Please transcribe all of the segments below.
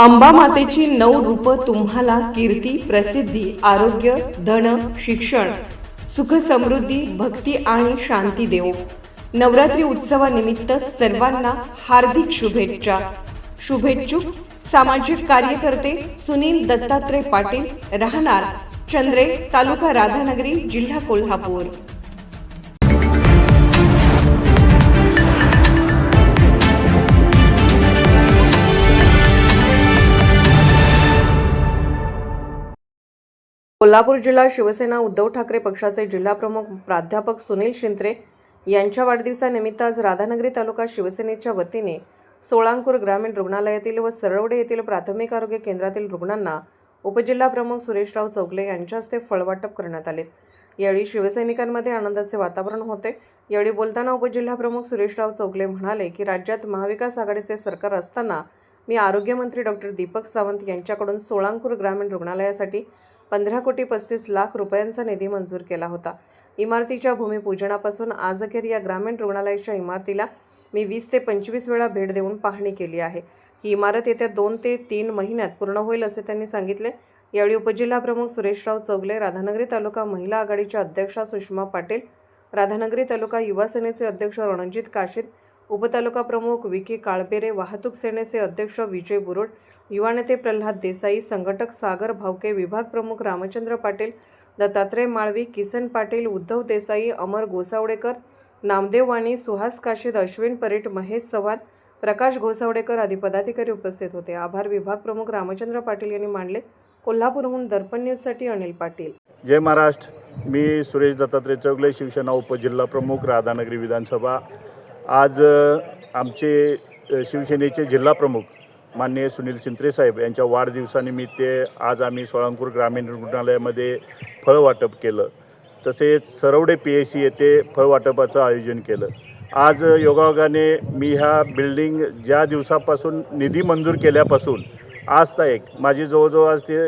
अंबा मातेची नऊ रूप तुम्हाला कीर्ती प्रसिद्धी आरोग्य धन शिक्षण सुख समृद्धी भक्ती आणि शांती देव नवरात्री उत्सवानिमित्त सर्वांना हार्दिक शुभेच्छा. शुभेच्छुक सामाजिक कार्यकर्ते सुनील दत्तात्रय पाटील राहणार चंद्रे तालुका राधानगरी जिल्हा कोल्हापूर. कोल्हापूर जिल्हा शिवसेना उद्धव ठाकरे पक्षाचे जिल्हाप्रमुख प्राध्यापक सुनील शिंत्रे यांच्या वाढदिवसानिमित्त आज राधानगरी तालुका शिवसेनेच्या वतीने सोळांकूर ग्रामीण रुग्णालयातील व सरवडे येथील प्राथमिक आरोग्य केंद्रातील रुग्णांना उपजिल्हाप्रमुख सुरेशराव चौगले यांच्या हस्ते फळवाटप करण्यात आले. यावेळी शिवसैनिकांमध्ये आनंदाचे वातावरण होते. यावेळी बोलताना उपजिल्हाप्रमुख सुरेशराव चौगले म्हणाले की राज्यात महाविकास आघाडीचे सरकार असताना मी आरोग्यमंत्री डॉक्टर दीपक सावंत यांच्याकडून सोळांकूर ग्रामीण रुग्णालयासाठी पंधरा कोटी पस्तीस लाख रुपयांचा निधी मंजूर केला होता. इमारतीच्या भूमिपूजनापासून आजअखेर या ग्रामीण रुग्णालयाच्या इमारतीला मी वीस ते पंचवीस वेळा भेट देऊन पाहणी केली आहे. ही इमारत येत्या दोन ते तीन महिन्यात पूर्ण होईल असे त्यांनी सांगितले. यावेळी उपजिल्हाप्रमुख सुरेशराव चौगले राधानगरी तालुका महिला आघाडीच्या अध्यक्षा सुषमा पाटील राधानगरी तालुका युवा सेनेचे अध्यक्ष रणजित काशीद उपतालुका प्रमुख विकी काळबेरे वाहतूक सेनेचे अध्यक्ष विजय बुरुड युवा नेते प्रल्हाद देसाई संघटक सागर भावके विभाग प्रमुख रामचंद्र पाटील दत्तात्रय माळवी किसन पाटील उद्धव देसाई अमर गोसावडेकर नामदेव वाणी सुहास काशीद अश्विन परेट महेश चव्हाण प्रकाश घोसावडेकर आदी पदाधिकारी उपस्थित होते. आभार विभाग प्रमुख रामचंद्र पाटील यांनी मांडले. कोल्हापूरहून दर्पण न्यूजसाठी अनिल पाटील. जय महाराष्ट्र. मी सुरेश दत्तात्रय चौगले शिवसेना उपजिल्हा प्रमुख राधानगरी विधानसभा. आज आमचे शिवसेनेचे जिल्हा प्रमुख माननीय सुनील शिंत्रे साहेब यांच्या वाढदिवसानिमित्त आज आम्ही सोळांपूर ग्रामीण रुग्णालयामध्ये फळवाटप केलं. तसेच सरवडे पी एस सी येथे फळवाटपाचं आयोजन केलं. आज योगायोगाने मी ह्या बिल्डिंग ज्या दिवसापासून निधी मंजूर केल्यापासून आज ताईक माझी जवळजवळ आज ते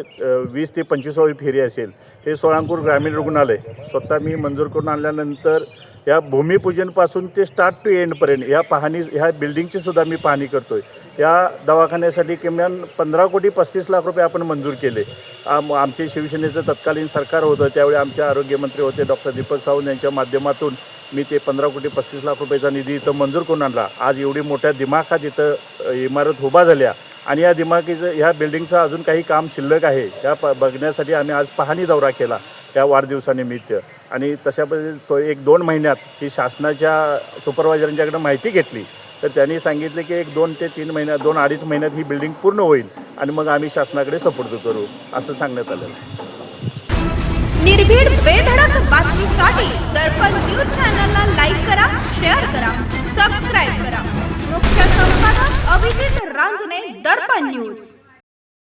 वीस ते पंचवीसावी फेरी असेल हे सोळांपूर ग्रामीण रुग्णालय स्वतः मी मंजूर करून आणल्यानंतर या भूमिपूजनपासून ते स्टार्ट टू एंडपर्यंत ह्या पाहणी ह्या बिल्डिंगची सुद्धा मी पाहणी करतो आहे या दवाखान्यासाठी किमान पंधरा कोटी पस्तीस लाख रुपये आपण मंजूर केले. आम आमचे शिवसेनेचं तत्कालीन सरकार होतं त्यावेळी आमचे आरोग्यमंत्री होते डॉक्टर दीपक सावंत यांच्या माध्यमातून मी ते पंधरा कोटी पस्तीस लाख रुपयाचा निधी इथं मंजूर करून आणला. आज एवढी मोठ्या दिमाखात इथं इमारत उभा झाल्या आणि या दिमागीचं ह्या बिल्डिंगचं अजून काही काम शिल्लक आहे त्या प बघण्यासाठी आम्ही आज पाहणी दौरा केला त्या वाढदिवसानिमित्त. आणि तशा पद्धतीने तो एक दोन महिन्यात ही शासनाच्या सुपरवायझरांच्याकडे माहिती घेतली. तर त्यांनी सांगितले की एक दोन ते तीन महिन्यात दोन अडीच महिन्यात ही बिल्डिंग पूर्ण होईल आणि मग आम्ही शासनाकडे सपोर्ट करू असं सांगण्यात आलं. निर्भीड बेधडक बातमीसाठी दर्पण न्यूज चॅनलला लाईक करा शेअर करा सबस्क्राईब करा. मुख्य संपादक अभिजित रांजणे दर्पण न्यूज.